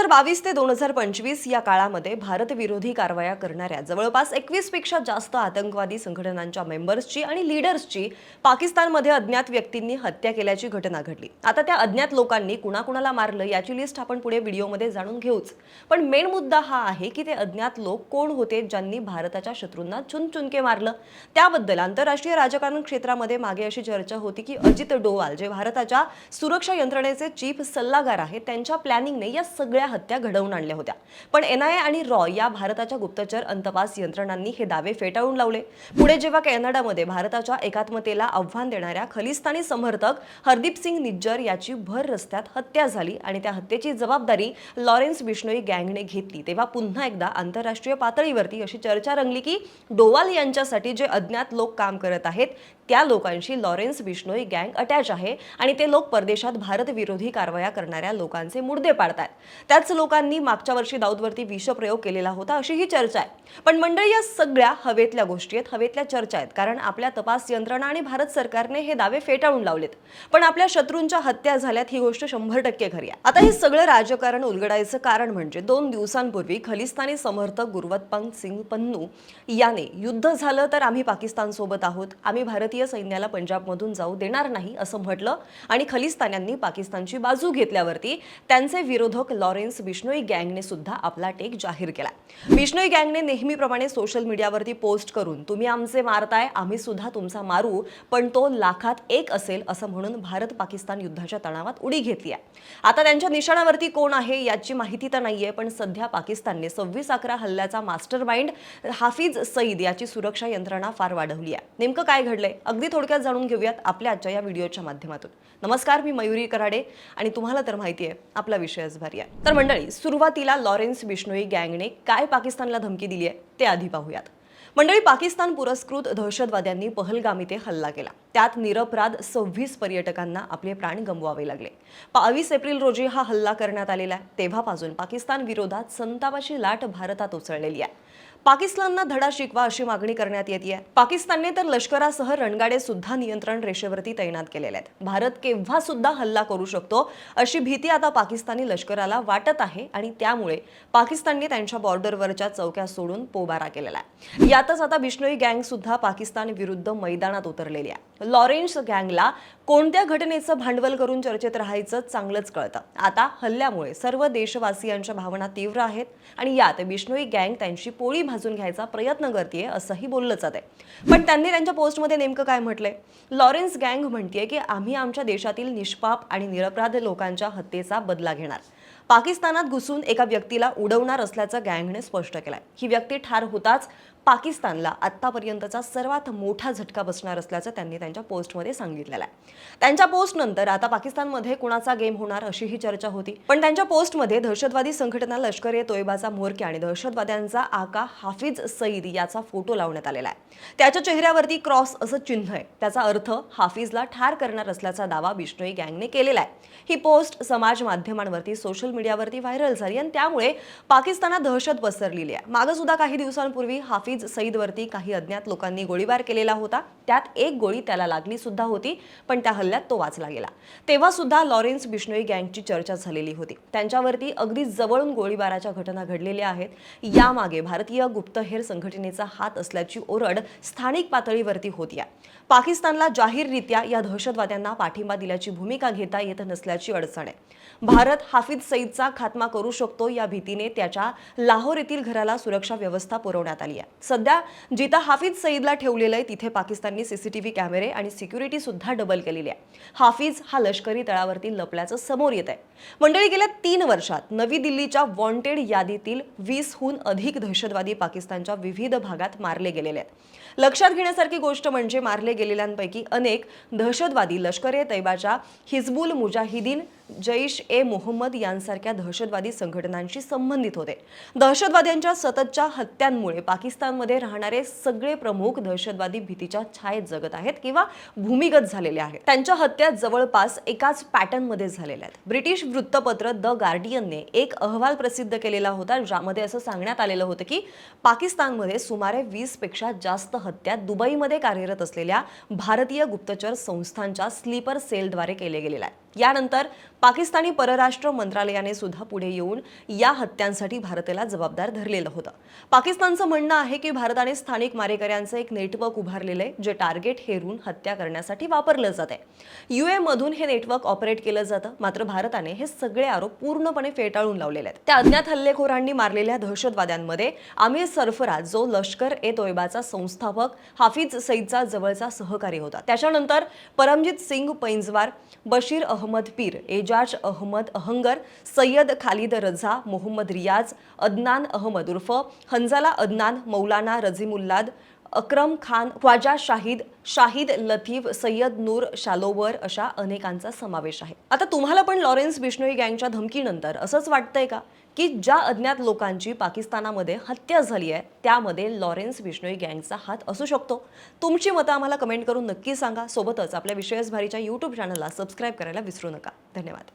हजार बावीस ते दोन हजार पंचवीस या काळामध्ये भारत विरोधी कारवाया करणाऱ्या जवळपास एकवीसपेक्षा जास्त आतंकवादी संघटनांच्या मेंबर्सची आणि लीडर्सची पाकिस्तानमध्ये अज्ञात व्यक्तींनी हत्या केल्याची घटना घडली. आता त्या अज्ञात लोकांनी कुणाकुणाला मारलं याची लिस्ट आपण पुढे व्हिडिओमध्ये जाणून घेऊच. पण मेन मुद्दा हा आहे की ते अज्ञात लोक कोण होते ज्यांनी भारताच्या शत्रूंना चुनचुनके मारलं? त्याबद्दल आंतरराष्ट्रीय राजकारण क्षेत्रामध्ये मागे अशी चर्चा होती की अजित डोवाल जे भारताच्या सुरक्षा यंत्रणेचे चीफ सल्लागार आहेत त्यांच्या प्लॅनिंगने या सगळ्या हत्या घडवून आणल्या होत्या. पण एनआयए आणि रॉ या भारताच्या गुप्तचर अंतपास यंत्रणांनी हे दावे फेटाळून लावले. पुढे जेव्हा कॅनडामध्ये भारताच्या एकात्मतेला आव्हान देणाऱ्या खलिस्तानी समर्थक हरदीप सिंग निज्जर याची भर रस्त्यात हत्या झाली आणि त्या हत्येची जबाबदारी लॉरेन्स बिश्नोई गँगने घेतली तेव्हा पुन्हा एकदा आंतरराष्ट्रीय पातळीवरती अशी चर्चा रंगली की डोवाल यांच्यासाठी जे अज्ञात लोक काम करत आहेत त्या लोकांशी लॉरेन्स बिश्नोई गँग अटॅच आहे आणि ते लोक परदेशात भारत विरोधी कारवाया करणाऱ्या लोकांचे मुर्दे पाडतात त्याच लोकांनी मागच्या वर्षी दाऊदवरती विषप्रयोग केलेला होता अशी ही चर्चा आहे. पण मंडळी या सगळ्या हवेतल्या गोष्टी आहेत हवेतल्या चर्चा आहेत. कारण आपल्या तपास यंत्रणा आणि भारत सरकारने हे दावे फेटाळून लावलेत. पण आपल्या शत्रूंच्या हत्या झाल्यात ही गोष्ट शंभर टक्के खरी आहे. आता हे सगळं राजकारण उलगडायचं कारण म्हणजे दोन दिवसांपूर्वी खलिस्तानी समर्थक गुरवतपंग सिंग पन्नू याने युद्ध झालं तर आम्ही पाकिस्तान सोबत आहोत. आम्ही भारतीय सैन्याला पंजाबमधून जाऊ देणार नाही असं म्हटलं आणि खलिस्तान्यांनी पाकिस्तानची बाजू घेतल्यावरती त्यांचे विरोधक लॉरेन्स बिश्नोई गँगने सुद्धा आपला टेक जाहीर केला. बिष्णोई गँगने नेहमीप्रमाणे सोशल मीडियावरती पोस्ट करून तुम्ही आमचे मारताय आम्ही सुद्धा तुमचा मारू पण तो लाखात एक असेल असं म्हणून भारत पाकिस्तान युद्धाच्या तणावात उडी घेतली आहे. आता त्यांच्या निशाणावरती कोण आहे याची माहिती तर नाहीये पण सध्या पाकिस्तानने सव्वीस अकरा हल्ल्याचा मास्टर माइंड हाफिज सईद याची सुरक्षा यंत्रणा फार वाढवली आहे. नेमकं काय घडलंय? अगदी थोडक्यात जाणून घेऊयात आपल्या आजच्या या व्हिडिओच्या माध्यमातून. नमस्कार मी मयुरी कराडे आणि तुम्हाला तर माहिती आहे आपला विषयच भारी आहे. तर मंडळी सुरुवातीला लॉरेन्स बिश्नोई गँगने काय पाकिस्तानला धमकी दिली आहे ते आधी पाहूयात. मंडळी पाकिस्तान पुरस्कृत दहशतवाद्यांनी पहलगामी ते हल्ला केला. त्यात निरपराध सव्वीस पर्यटकांना आपले प्राण गमवावे लागले. बावीस एप्रिल रोजी हा हल्ला करण्यात आलेला आहे. तेव्हापासून पाकिस्तान विरोधात संतापाची लाट भारतात उसळलेली आहे. पाकिस्तानला धडा शिकवा अशी मागणी करण्यात येते पाकिस्तानने तर लष्करासह रणगाडे सुद्धा नियंत्रण रेषेवरती तैनात केलेले आहेत. भारत केव्हा सुद्धा हल्ला करू शकतो अशी भीती आता पाकिस्तानी लष्कराला वाटत आहे आणि त्यामुळे पाकिस्तानने त्यांच्या बॉर्डरवरच्या चौक्या सोडून पोबारा केलेला आहे. यातच आता बिश्नोई गँग सुद्धा पाकिस्तान विरुद्ध मैदानात उतरलेली आहे. लॉरेन्स गँगला कोणत्या घटनेचं भांडवल करून चर्चेत राहायचं चांगलंच कळतं. आता हल्ल्यामुळे सर्व देशवासियांच्या भावना तीव्र आहेत आणि यात बिष्णोई गँग त्यांची पोळी भाजून घ्यायचा प्रयत्न करते असंही बोललं जात आहे. पण त्यांनी त्यांच्या पोस्टमध्ये नेमकं काय म्हटलंय? लॉरेन्स गँग म्हणतेय की आम्ही आमच्या देशातील निष्पाप आणि निरपराध लोकांच्या हत्येचा बदला घेणार. पाकिस्तानात घुसून एका व्यक्तीला उडवणार असल्याचं गँगने स्पष्ट केलंय. ही व्यक्ती ठार होताच पाकिस्तानला आत्तापर्यंतचा सर्वात मोठा झटका बसणार असल्याचं त्यांनी त्यांच्या पोस्टमध्ये सांगितलेलं आहे. त्यांच्या पोस्टनंतर आता पाकिस्तानमध्ये कुणाचा गेम होणार अशी ही चर्चा होती. पण त्यांच्या पोस्टमध्ये दहशतवादी संघटना लष्कर ए तोयबाचा म्होरके आणि दहशतवाद्यांचा आका हाफिज सईद याचा फोटो लावण्यात आलेला आहे. त्याच्या चेहऱ्यावरती क्रॉस असं चिन्ह आहे. त्याचा अर्थ हाफिजला ठार करणार असल्याचा दावा बिष्णोई गँगने केलेला आहे. ही पोस्ट समाज माध्यमांवरती सोशल मीडियावरती व्हायरल झाली आणि त्यामुळे पाकिस्तानात दहशत पसरलेली आहे. मागं सुद्धा काही दिवसांपूर्वी हाफिज सईदवरती काही अज्ञात लोकांनी गोळीबार केलेला होता. त्यात एक गोळी त्याला लागली सुद्धा होती पण त्या हल्ल्यात तो वाचला गेला. तेव्हा सुद्धा लॉरेन्स बिश्नोई गँगची चर्चा झालेली होती. त्यांच्यावरती अगदी जवळून गोळीबाराच्या घटना घडलेल्या आहेत. यामागे भारतीय गुप्तहेर संघटनेचा हात असल्याची ओरड स्थानिक पातळीवरती होती पाकिस्तानला जाहीररित्या या दहशतवाद्यांना पाठिंबा दिल्याची भूमिका घेता येत नसल्याची अडचण आहे. भारत हाफिज सईदचा खात्मा करू शकतो या भीतीने त्याच्या लाहोर येथील घराला सुरक्षा व्यवस्था पुरवण्यात आली आहे. सध्या जिथं हाफिज सईदला ठेवलेलं आहे तिथे पाकिस्ताननी सीसीटीव्ही कॅमेरे आणि सिक्युरिटी सुद्धा डबल केलेली आहे. हाफिज हा लष्करी तळावरती लपल्याचं समोर येत आहे मंडळी गेल्या तीन वर्षात नवी दिल्लीच्या वॉन्टेड यादीतील वीसहून अधिक दहशतवादी पाकिस्तानच्या विविध भागात मारले गेलेले आहेत. लक्षात घेण्यासारखी गोष्ट म्हणजे मारले गेलेल्यांपैकी अनेक दहशतवादी लष्कर ए तैबाच्या हिजबुल मुजाहिदीन जैश ए. मोहम्मद यांसारख्या दहशतवादी संघटनांशी संबंधित होते. दहशतवाद्यांच्या सततच्या हत्यांमुळे पाकिस्तानमध्ये राहणारे सगळे प्रमुख दहशतवादी भीतीच्या छायेत जगत आहेत किंवा भूमिगत झालेले आहेत. त्यांच्या हत्या जवळपास एकाच पॅटर्नमध्ये झालेल्या आहेत. ब्रिटिश वृत्तपत्र द गार्डियनने एक अहवाल प्रसिद्ध केलेला होता ज्यामध्ये असं सांगण्यात आलेलं होतं की पाकिस्तानमध्ये सुमारे वीसपेक्षा जास्त हत्या दुबईमध्ये कार्यरत असलेल्या भारतीय गुप्तचर संस्थांच्या स्लीपर सेलद्वारे केले गेलेल्या आहेत. यानंतर पाकिस्तानी परराष्ट्र मंत्रालयाने सुद्धा पुढे येऊन या हत्यांसाठी भारताला जबाबदार धरलेलं होतं. पाकिस्तानचं म्हणणं आहे की भारताने स्थानिक मारेकऱ्यांचं एक नेटवर्क उभारलेलं आहे जे टार्गेट हेरून हत्या करण्यासाठी वापरलं जात आहे युए मधून हे नेटवर्क ऑपरेट केलं जातं मात्र भारताने हे सगळे आरोप पूर्णपणे फेटाळून लावलेले आहेत. त्या अज्ञात हल्लेखोरांनी मारलेल्या दहशतवाद्यांमध्ये आमिर सरफराज जो लष्कर ए तोयबाचा संस्थापक हाफिज सईदचा जवळचा सहकारी होता. त्याच्यानंतर परमजित सिंग पैंजवार बशीर अहमद पीर एजाज अहमद अहंगर सय्यद खालिद रझा मोहम्मद रियाज अदनान अहमद उर्फ हंजाला अदनान मौलाना रझीमुल्लाद अक्रम खान ख्वाजा शाहिद शाहिद लतीफ सय्यद नूर शालोवर अशा अनेकांचा समावेश आहे. आता तुम्हाला पण लॉरेन्स बिश्नोई गँगच्या धमकीनंतर असंच वाटतंय का? की ज्या अज्ञात लोकांची पाकिस्तानामध्ये हत्या झाली आहे त्यामध्ये लॉरेन्स बिश्नोई गँगचा हात असू शकतो. तुमची मतं आम्हाला कमेंट करून नक्की सांगा. सोबतच आपल्या विषयस भारीच्या यूट्यूब चॅनलला सबस्क्राईब करायला विसरू नका. धन्यवाद.